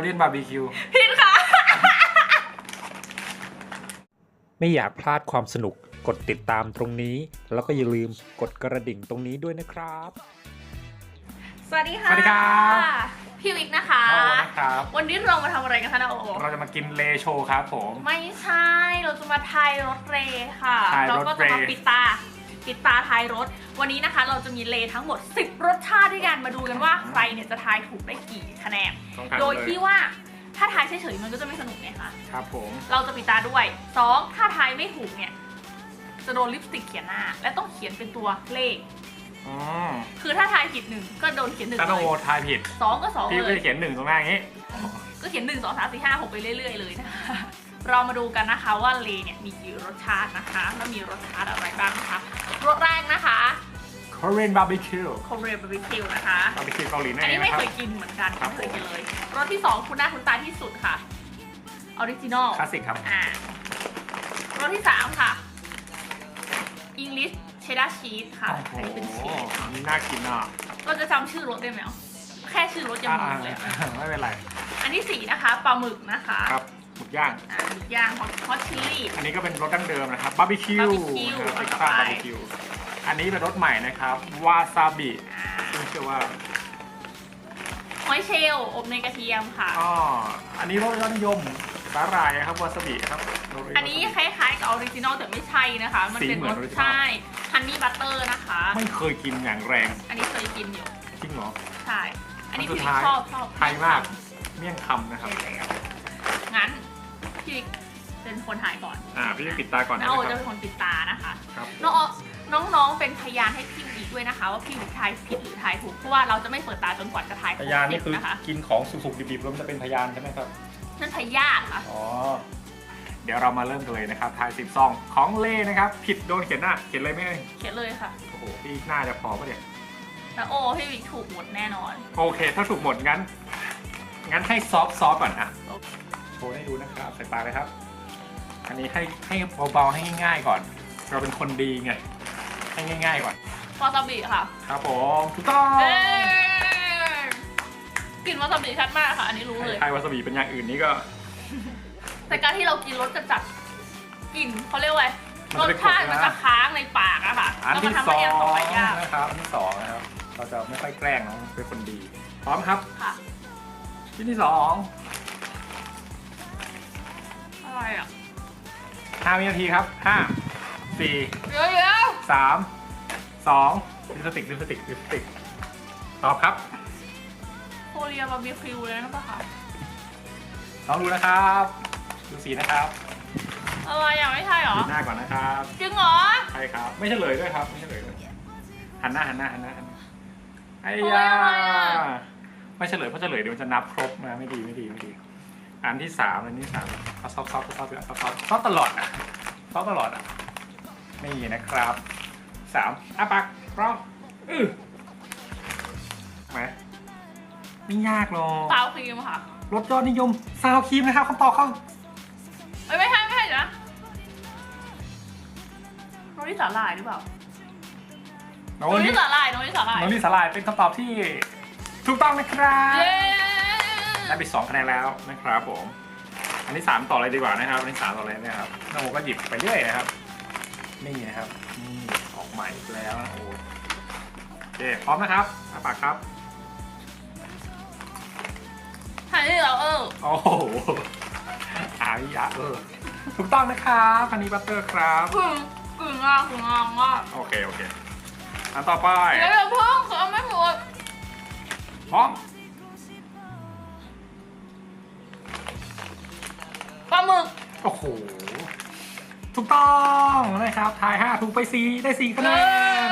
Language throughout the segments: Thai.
เรียนบาร์บีคิว ผิดค่ะ ไม่อยากพลาดความสนุกกดติดตามตรงนี้ แล้วก็อย่าลืมกดกระดิ่งตรงนี้ด้วยนะครับ สวัสดีค่ะสวัสดีครับ พี่วิกนะคะโอ้นะครับ วันนี้เรามาทำอะไรกันคะนาโอเราจะมากินเลโชครับผม ไม่ใช่ เราจะมาทายรถเรค่ะ ทายรถเรเราก็จะมาปิดตา ปิดตาทายรถ วันนี้นะคะเราจะมีเลทั้งหมด 10 รสชาติด้วยกันมาดูกันว่าใครเนี่ยจะทายถูกได้กี่คะแนน ต้องการโดยเลยที่ว่าถ้าทายเฉยๆมันก็จะไม่สนุกไงคะ ครับผม เราจะปิดตาด้วย 2. ถ้าทายไม่ถูกเนี่ยจะโดนลิปสติกเขียนหน้า และต้องเขียนเป็นตัวเลขอืมคือถ้าทายผิดหนึ่งก็โดนเขียนหนึ่งถ้าเลต้องโอยทายผิดสองก็สองพี่เลก็ย จะเขียนหนึ่งตรงหน้าอย่างนี้ ก็เขียนหนึ่งสองสามสี่ห้าหกไปเรื่อยๆเลยนะคะ เรามาดูกันนะคะว่าเลเนี่ยมีกี่รสชาตินะคะแล้วมีรสชาติอะไรบ้างนะคะรสแรกนะคะ Korean barbecue โคเรียบาร์บีคิวนะคะ บาร์บีคิวเกาหลีนั่นอันเอนี้งไม่นะครัเคบ ยกินเหมือนกันครับไม่เคยกินเลย รสที่สองคุณหน้าคุณตาที่สุดค่ะออริจินอลคลาสสิกครับ อ่ารสที่สามค่ะ English cheddar cheese ค่ะอันนี้เป็นชีสอันนี้น่ากินอะเราจะจำชื่อรสได้ไหมอะแค่ชื่อรสยังอ่างงเลยอะไม่เป็นไร อันที่สี่นะคะปลาหมึกนะคะ ครับ หมึกย่าง อ่าหมึกย่างฮอตชิลลี่ อันนี้ก็เป็นรสดั้งเดิมนะครับบาร์บีคิว Barbecue นะครับอัเป็นนต่อข้าวไป บาร์บีคิว อันนี้เป็นรสใหม่นะครับวาซาบิซึ่งเชื่อว่าหอยเชลล์อบในกระเทียมค่ะ อ๋ออันนี้รสยอดนิยมสาหร่ายนะครับวาซาบิครับอันนี้คล้ายๆกับออริจินอลแต่ไม่ใช่นะคะ มันเป็นสีเหมืรอนส original ใช่ฮันนี่บัตเตอร์นะคะ ไม่เคยกินอย่างแรงอันนี้เคยกินอยู่ จริงเหรอ ใช่ อันนี้อันสุพี่ดท้าย ชอบชอบไทยมากเมี่ยงคำนะครับ ใช่แล้วงั้น พี่เป็นคนถ่ายก่อนอ่าพี่ปิดตาก่อนน้านะโอคจะรับเป็นคนปิดตานะคะ ครับน้องน้องๆเป็นพยานให้พี่อีกด้วยนะคะ ว่าพี่ทายผิดหรือทายถูกเพราะว่าเราจะไม่เปิดตาจนกว่าจะทายครพบยานนี่สิบคือนะคะกินของสุกๆดิบๆแล้วมันจะเป็นพยานใช่ไหมครับ นั่นพยาธิค่ะอ๋อ เดี๋ยวเรามาเริ่มกันเลยนะครับทายสิบซองของเล่นะครับ ผิดโดนเขียนหน้า เขียนเลยไหมเอ่ยเขียนเลยค่ะโอ้โหพี่หน้าจะพอปะเนี่ย แล้วโอ้พี่วิกถูกหมดแน่นอน โอเค ถ้าถูกหมดงั้น งั้นให้ซอฟซอฟก่อนอะโชว์ให้ดูนะครับใส่ตาเลยครับ อันนี้ให้ให้เบาๆให้ง่าย ๆ ก่อน เราเป็นคนดีไงให้ง่าย ๆ ก่อนวาซาบิค่ะครับผมถูกต้องเอ้ยกลิ่นวาซาบิชัดมากค่ะ อันนี้รู้เลยไทยวาซาบิเป็นอย่างอื่นนี่ก็ แต่การที่เรากินรสจัดๆกลิ่นเขาเรียกว่าอะไรมันรจะสไปชาติกดนะมันจะค้างในปากอะค่ะอันแล้วมัที่นทำสให้องยังต่อไปยากนะครับอันที่สองนะครับ เราจะไม่ค่อยแกล้งน้องเป็นคนดี พร้อมครับ ค่ะ ชิ้นที่สอง อะไรอะห้าวินาทีครับห้าสี่เดี๋ยวสามสองลิปสติกลิปสติกลิปสติกตอบครับๆโคเรียบาร์บีคิวเลยนะปะคะลองดูนะครับ ดูสีนะครับอะไรอะไม่ใช่เหรอดูหน้าก่อนนะครับจริงเหรอใช่ครับ ไม่เฉลยด้วยครับ ไม่เฉลยด้วยหันหน้าหันหน้าหันหน้าหันหน้าไอ้โอ้ยยาอะไรอะไม่เฉลยเพราะเฉลยเดี๋ยวมันจะนับครบนะไม่ดีไม่ดีไม่ดี อันที่สามอันที่สามเอาซอฟซอฟซอฟซอฟซอฟซอฟซอฟตลอดอะซอฟตลอดอะนี่นะครับสามอะปากพร้อมอือไหมไม่ยากหรอกซาวครีมค่ะรสยอดนิยมซาวครีมนะครับคำตอบเขาเอ้ยไม่ใช่ไม่ใช่เดี๋ยวนะโนริสาหร่ายหรือเปล่าน้องโนริลิสาหร่ายโนริสาหร่ายน้องลิสาลายเป็นคำตอบที่ถูกต้องนะครับเย้ ได้ไปสองคะแนนแล้วนะครับผม อันที่สามต่อเลยดีกว่านะครับ อันที่สามต่อเลยนะครับน้องโอก็หยิบไปเรื่อยนะครับ นี่นะครับ นี่ออกใหม่อีกแล้วนะโอโอเคพร้อมนะครับอาปากครับ ถ่ายได้แล้วเออโอ้โหอายะเออ ถูกต้องนะครับคันนี้บัตเตอร์ครับกึ่งกึ่งอะกึ่งอะอะโอเค โอเค อันต่อไป เดี๋ยวเดี๋ยวเพิ่งคือเอาไม่หมด พร้อม ปลาหมึกโอ้โห ถูกต้องนะครับทายห้าถูกไปสี่ได้สี่คะแนน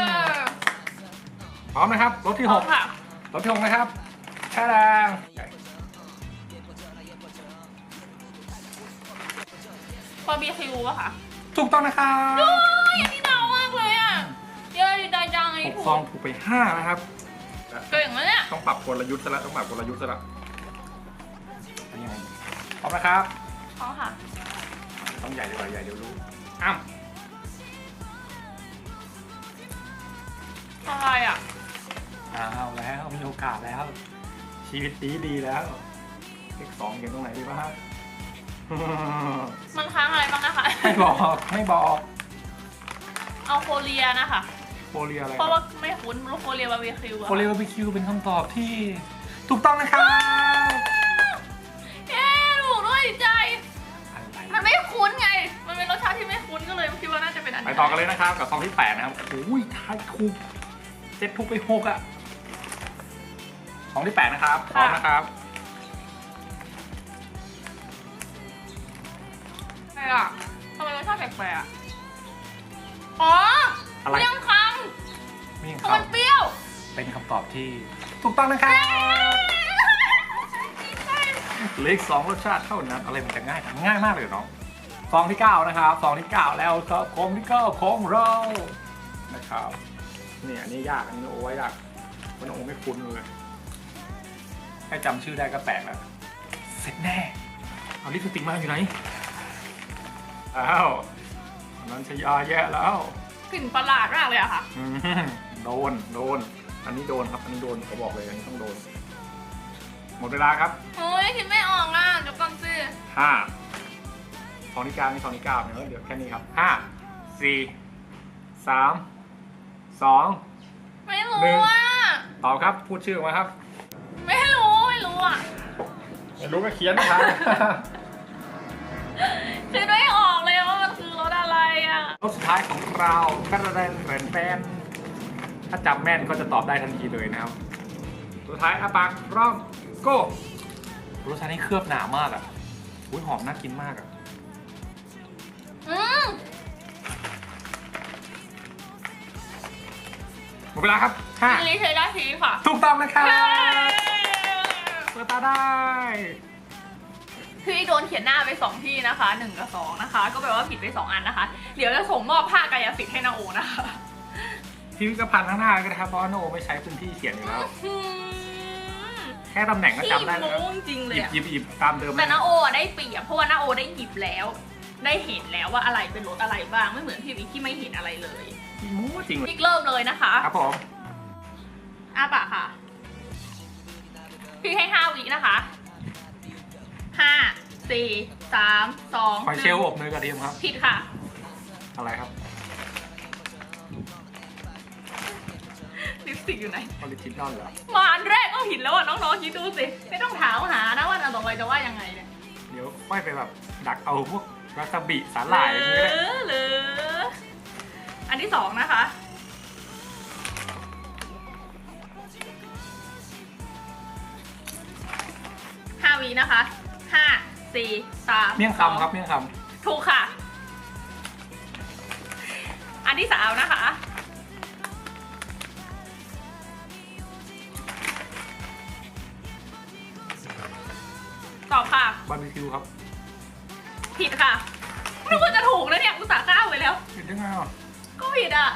พร้อมนะครับ รถที่หกค่ะรถที่หกนะครับแช่แดงบาร์บีคิวอะค่ะถูกต้องนะครับเฮ้ยอันนี้เดามากเลยอะเย้ดีใจจังไอ้หกถูซองกถูกไปห้านะครับ เก่งแล้วเนี่ยต้องปรับกลยุทธ์ซะแล้วต้องปรับกลยุทธ์ซะแล้วอันนี้ไงพร้อมนะครับ อ๋อค่ะ ต้องใหญ่ดีกว่าใหญ่เดี๋ยวรู้อ้าวอะไรอะเอาแล้วมีโอกาสแล้ว ชีวิตดีดีแล้วเลขสองเขียนตรงไหนดีวะฮะมันค้างอะไรบ้างนะคะ ไม่บอกไม่บอกเอาโคเรียนะคะโฟเรียอะไรเพราะว่าไม่คุ้นโคเรียบาร์บีคิวอะโฟเรียบาร์บีคิวเป็นคำตอบที่ถูกต้องนะครับ คุ้นก็เลยคิดว่าน่าจะเป็นอันไปนี้ต่อกันเลยนะครับกับซองที่แปดนะครับโอ้ยทายถูกเจ็ดถูกไปหกอะซองที่แปดนะครับพร้อมนะครับอะไรอะทำไมรสชาติแปลกๆอะอ๋ออะไรเมี่ยงคนี่ำคเพราะรัมับนเปรี้ยว เป็นคำตอบที่ถูกต้องนะครับเหลืออีกสองรสชาติเท่านั้นอะไรมันจะง่ายจังง่ายมากเลยเนาะ ซองที่เก้านะครับซองที่เก้าแล้วครับของที่เก้าของเรานะครับนี่อันนี้ยากอันนี้โอ้ยยากมันโอ้ไม่คุ้นเลยแค่จำชื่อได้ก็แปลกแล้วเสร็จแน่เอาลิปสติกมาอยู่ไหนอ้าวอันนั้นชยาแย่แล้วกลิ่นประหลาดมากเลยอะค่ะอืมโดนโดน อันนี้โดนครับอันนี้โดนเขาบอกเลยอันนี้ต้องโดน หมดเวลาครับเฮ้ยคิดไม่ออกอะเดี๋ยวก่อนสิห้า สองนิกานี่สองนิกาเนี่ยเดี๋ยวแค่นี้ครับห้าสี่สามสอง ไม่รู้หนึ่ง อะ ตอบครับ พูดชื่อมาครับ ไม่รู้ ไม่รู้อะไม่รู้ก็เขียนนะครับคิดไม่ออกเลยว่ามันคือรสอะไรอะ รถสุดท้ายของเราก็จะได้เหมือนแฟนถ้าจำแม่นก็จะตอบได้ทันทีเลยนะครับ สุดท้ายอาปากร่องโก้รสชาตินี่เคลือบหนามากอะอุ้ยหอมน่ากินมากอะ หมดเวลาครับห้าอันนี้ใช้ได้ทีค่ะถูกต้องนะครับเย้เปิดตาได้พี่โดนเขียนหน้าไปสองที่นะคะหนึ่งกับสองนะคะ ก็แปลว่าผิดไปสองอันนะคะ เดี๋ยวจะส่งมอบผ้ากายสิทธิ์ให้นาโอนะคะพิมพ์กระพันข้างหน้าก็ได้ครับเพราะว่าโนไม่ใช้พื้นที่เขียนอยู่แล้วอืมแค่ตำแหน่งก็พี่จำได้แล้วโม้จริงๆเลหยยิบอะหยิบหยิบตามเดิมแต่เลยนาโออะได้เปรียบเพราะว่านาโอได้หยิบแล้ว ได้เห็นแล้วว่าอะไรเป็นรสอะไรบ้างไม่เหมือนพี่วิกที่ไม่เห็นอะไรเลย หมูจริงเลยวิกเริ่มเลยนะคะครับผมอ้าปากค่ะ พี่ให้ห้าวินะคะห้าสี่สามสองหอยเชลล์อบเนยกระเทียมครับ ผิดค่ะ อะไรครับลิปสติกอยู่ไหน ออริจินอลเหรอมาอันแรกก็ผิดแล้วอะ น้องๆคิดดูสิ ไม่ต้องถามหานะว่าอันต่อไปจะว่ายังไงเนี่ยเดี๋ยวค่อยไปแบบดักเอาพวกวาซาบิสาหร่ายอะไรอย่างหเงี้ยรือหรือ อันที่สองนะคะ ห้าวินะคะ ห้า สี่สามเมี่ยงสองคำครับเมี่ยงคถูกค่ะ อันที่สามนะคะ ตอบค่ะำบาร์บีคิวครับผิดค่ะไม่ควรจะถูกนะเนี่ย อุตส่าห์ก้าวไปแล้วผิดยังไงอะ ก็ผิดอะ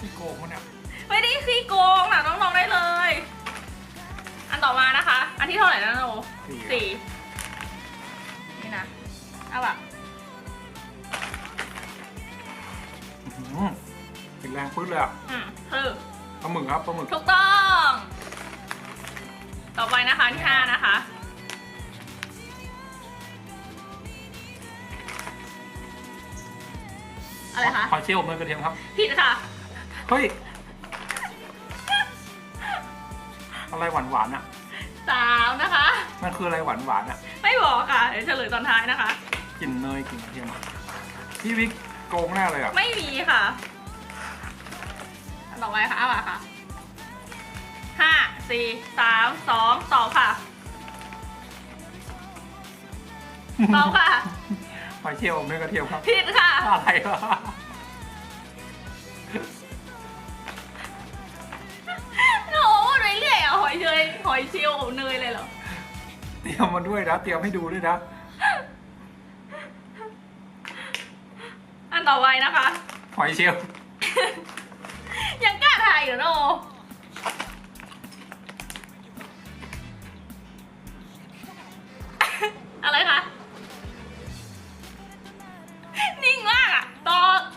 พี่โกงมันเนี่ยไม่ได้ขี้โกงนะน้องๆได้เลย อันต่อมานะคะ อันที่เท่าไหร่แล้วนะโนสี่สี่นี่นะเอาแบบอื้อหือกินแรงปื้ดเลยอะอืมคือปลาหมึกครับปลาหมึกถูกต้อง ต่อไปนะคะอันที่ห้านะคะ อะไรคะ หอยเชลล์อบเนยกระเทียมครับ ผิดค่ะ เฮ้ย อะไรหวานหวานๆอะ สามนะคะ มันคืออะไรหวานหวานๆอะไม่บอกค่ะ เดี๋ยวเฉลยตอนท้ายนะคะ กลิ่นเนยกลิ่นกระเทียมอะพี่วิกโกงแน่เลยอะ ไม่มีค่ะอันต่อไปค่ะเอามาค่ะห้าสี่สามสองตอบค่ะตอบค่ะ หอยเชลล์อบเนยกระเทียมครับผิดค่ะ อะไรวะโอ้โหมันไปเรื่อยอะหอยเชยหอยเชลล์อบเนยเลยเหรอ เตรียมมาด้วยนะเตรียมให้ดูด้วยนะอันต่อไปนะคะ หอยเชลล์ยังกล้าทายอยู่นะโออะไรคะ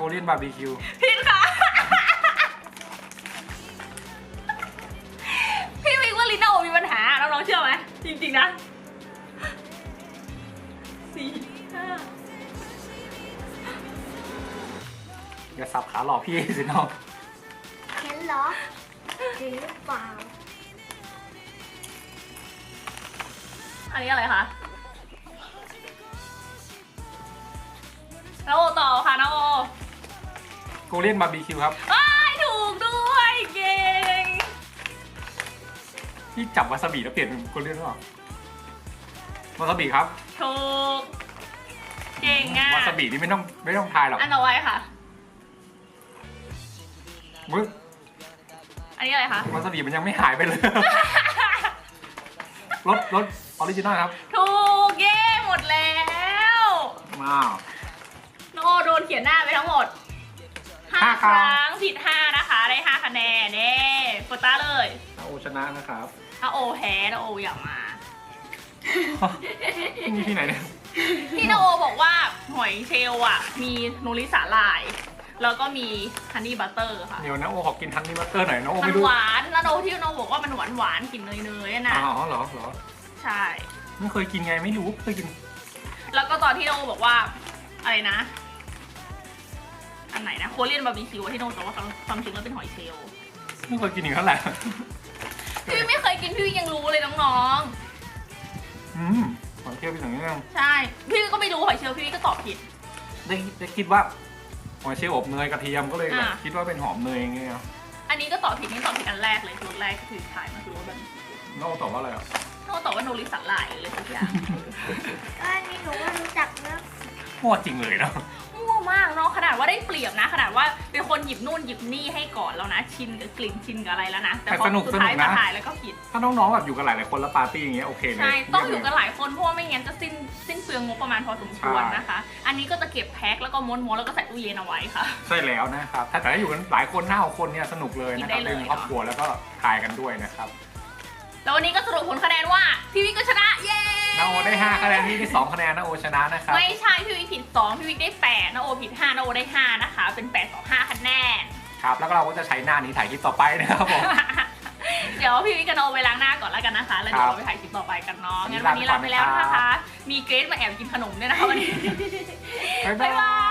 เลียนบาร์บีคิวผิดค่ะ พี่วิกว่าลิโนมีปัญหาน้องๆเชื่อไหม จริงๆนะสี่ห้าอย่าสับขาหลอกพี่สิน้อง เห็นเหรอจริงหรือเปล่า อันนี้อะไรคะน้าโอต่อค่ะน้าโอ โกเลียนบาร์บีคิวครับว้ายถูกด้วยเก่งพี่จับวาซาบิแล้วเปลี่ยนเป็นโกเลียนหรือเปล่าวาซาบิครับถูกเก่งอะวาซาบินี่ไม่ต้องไม่ต้องทายหรอกอันต่อไปค่ะเว้ยอันนี้อะไรคะวาซาบิมันยังไม่หายไปเลยรสรสออริจินอลครับ ถูกเย้หมดแล้วว้าวโนโดนเขียนหน้าไปทั้งหมด ห้าห้าคครั้งรั้งผิดห้านะคะได้ห้าคะแนนเน่โฟต้าเลยโอชนะนะครับถ้าโอแพ้นะโออย่ามา นี่ที่ไหนเนี่ยที่นาโอบอกว่าหอยเชลล์อะ มีนูริสาหร่าย แล้วก็มีฮันนี่บัตเตอร์ค่ะ เดี๋ยวนะโอขอกินทันนี่บัตเตอร์หน่อยนะโอมันไม่รู้หวานนาโอที่นาโอบอกว่ามันหวานหวานๆกลิ่นเนยๆอะนะ อ๋อเหรอเหรอใช่ ไม่เคยกินไงไม่รู้เคยกิน แล้วก็ตอนที่นาโอบอกว่าอะไรนะ อันไหนนะโคเรียนบาร์บีคิวที่นาโอบอกว่าความจริงแล้วเป็นหอยเชลล์ไม่เคยกินอีกเท่าไหร่พี่ไม่เคยกินพี่ยังรู้เลยน้องอืมขอเที่ยวไปถึงนี่ยังๆใช่ พี่ก็ไม่รู้หอยเชลล์พี่ก็ตอบผิด ได้ได้คิดว่าหอยเชลล์อบเนยกระเทียมก็เลยแบบอ่าคิดว่าเป็นหอมเนยอย่างเงี้ยอันนี้ก็ตอบผิดนี่ตอบผิดอันแรกเลยรสแรกก็คือถ่ายมาคือรสบาร์บีคิวน้องตอบว่าอะไรอะนาโอตอบว่านูริสาหร่ายเลยทุกอย่าง ก็อันนี้หนูก็รู้จักนะมั่วจริงเลยเนาะ มั่วมากเนาะขนาดว่าได้เปรียบนะ ขนาดว่าเป็นคนหยิบนู่นหยิบนี่ให้ก่อนแล้วนะ ชินกับกลิ่นชินกับอะไรแล้วนะแต่พอสุดท้ายมาถ่ายแล้วก็ผิด ถ้าน้องๆแบบอยู่กันหลายๆคนแล้วปาร์ตี้อย่างเงี้ยโอเคเลย ใช่ ต้องอยู่กันหลายคนเพราะว่าไม่งั้นจะสิ้นสิ้นเปลืองงบประมาณพอสมควรนะคะ อันนี้ก็จะเก็บแพ็คแล้วก็ม้วนๆแล้วก็ใส่ตู้เย็นเอาไว้ค่ะ ใช่แล้วนะครับ ถ้าแต่ถ้าอยู่กันหลายคนห้าหกคนเนี่ยสนุกเลยนะครับกินได้เลย เป็นครอบครัวแล้วก็ทายกันด้วยนะครับ แล้ววันนี้ก็สรุปผลคะแนนว่าพี่วิกก็ชนะเย้นาโอ ได้ 5 คะแนนพี่ได้2คะแนนนะโอชนะนะครับ ไม่ใช่พี่วิกผิด2พี่วิกได้8นะโอผิด5นะโอได้ 5 นะคะ เป็น8ต่อ5คะแนน ครับ แล้วก็เราก็จะใช้หน้านี้ถ่ายคลิปต่อไปนะครับผม เดี๋ยวพี่วิกกับโนไปล้างหน้าก่อนแล้วกันนะคะ แล้วเดี๋ยวเราไปถ่ายคลิปต่อไปกันเนาะ งั้นวันนี้ลาไปแล้วนะคะ มีเกรซมาแอบกินขนมด้วยนะคะวันนี้ บ๊ายบ๊ายบาบายย